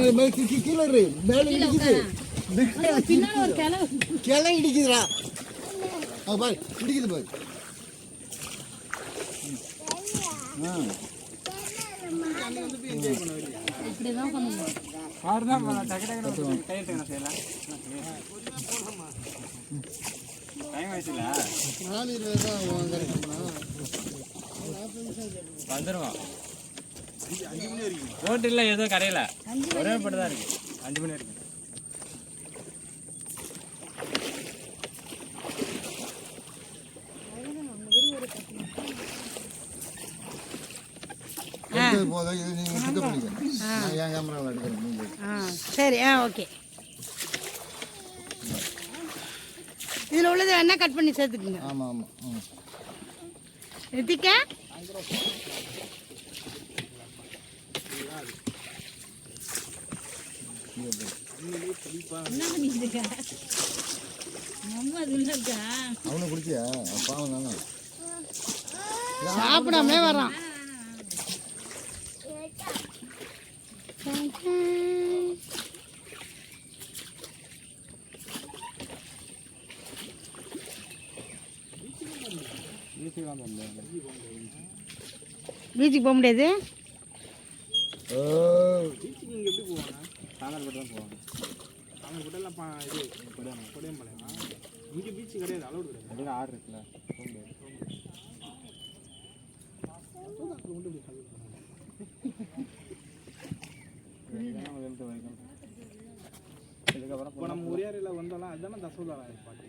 என்னாச்சு கீழே இரு. மேல இடிக்குது ஐயோ, பின்னால ஒரு கிளவு கிளை இடிக்குதுடா ஆ பாய் இடிக்குது பாய் ஆ இப்படிதான் பண்ணணும் நாலு இருபது தான் ஓட்டு இல்லை எதுவும் கரையில ஒரே பட்டு தான் இருக்கு. அஞ்சு மணி வரைக்கும். சரி ஆ ஓகே. இதில் உள்ளதை வேணா கட் பண்ணி சேர்த்துக்குங்க. ஆமாம் ஆமாம் ம் ரித்திகா இருக்க அவனை குடிச்சியா பாவம் தானே சாப்பிடாமலே வரான் பீச்சுக்கு போக முடியாது? ஓ. சாயந்தரம் பட்டு தான் போவாங்க இடையில ஆறு இருக்குல்ல போக முடியாது. இதுக்கப்புறம் இப்போ நம்ம உரியாரில் வந்தாலும் அதுதானே தசோதாரா பாட்டு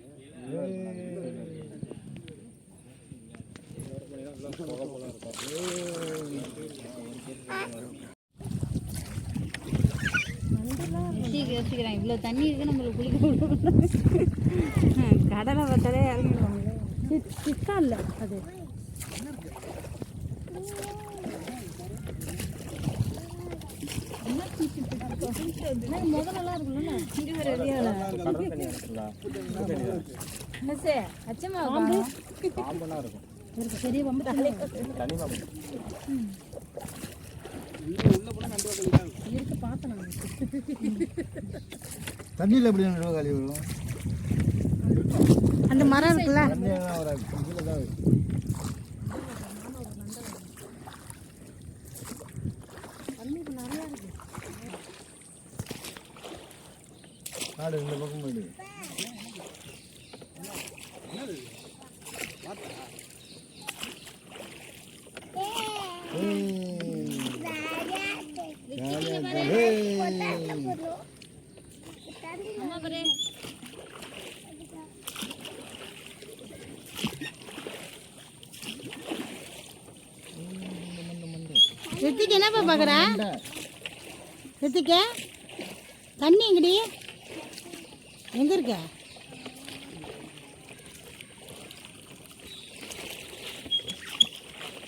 யோசிக்கிறான் இவ்வளோ தண்ணி இருக்கு நம்மளுக்கு குளிக்க கடலை பார்த்தாலே இறங்கிடுவாங்க. சிக்கா இல்லை அது. முதல்ல இருக்குல்ல. அச்சமா இருக்கும். இருக்கு பெரிய பாம்பு இருக்கு பார்த்தேன் தண்ணியில் எப்படி நடுவ காலி வரும்? அந்த மரம் இருக்குல்ல. ஆடு இந்த பக்கம் போயிடு. அம்மா என்னப்பா பார்க்குற ரித்திக்கு? தண்ணி எங்கடி? எங்கே இருக்க?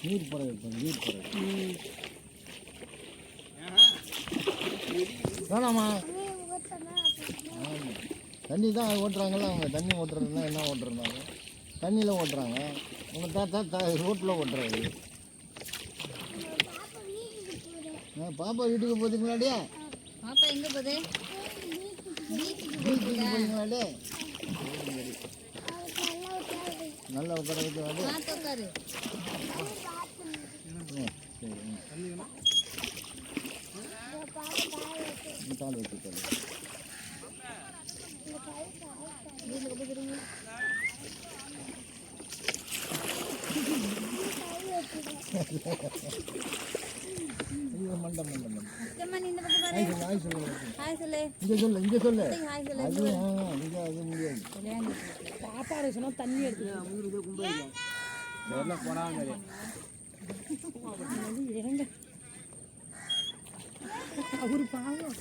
நீர் பறவை நீர் பறவை. வேணாமா. தண்ணி தான் ஓட்டுறாங்கல்ல அவங்க. தண்ணி ஓட்டுறதுனா என்ன ஓட்டுறாங்க தண்ணியில் ஓட்டுறாங்க. உங்கள் தாத்தா த ரோட்டில் ஓட்டுறாரு. பாப்பா வீட்டுக்கு போகிறதுக்கு முன்னாடியே? பாப்பா எங்க போகுது? வீட்டுக்கு போகிறீங்களாடே நல்லா உட்கார வைக்க ம், சரி ம். ம், கால் வச்சு கால் வச்சு. ஐயோ, மண்டை மண்டை மண்டை. அச்சம்மா நீ இந்த பக்கம் பாரு. ஆய் சொல்லு. ஹாய் சொல்லு. இங்கே சொல்லு இங்கே சொல்லு. ஹாய் சொல்லு. அது முடியாது. சாப்பாடு சொன்னா தண்ணி எடுத்து சரி அவரு பாவம்.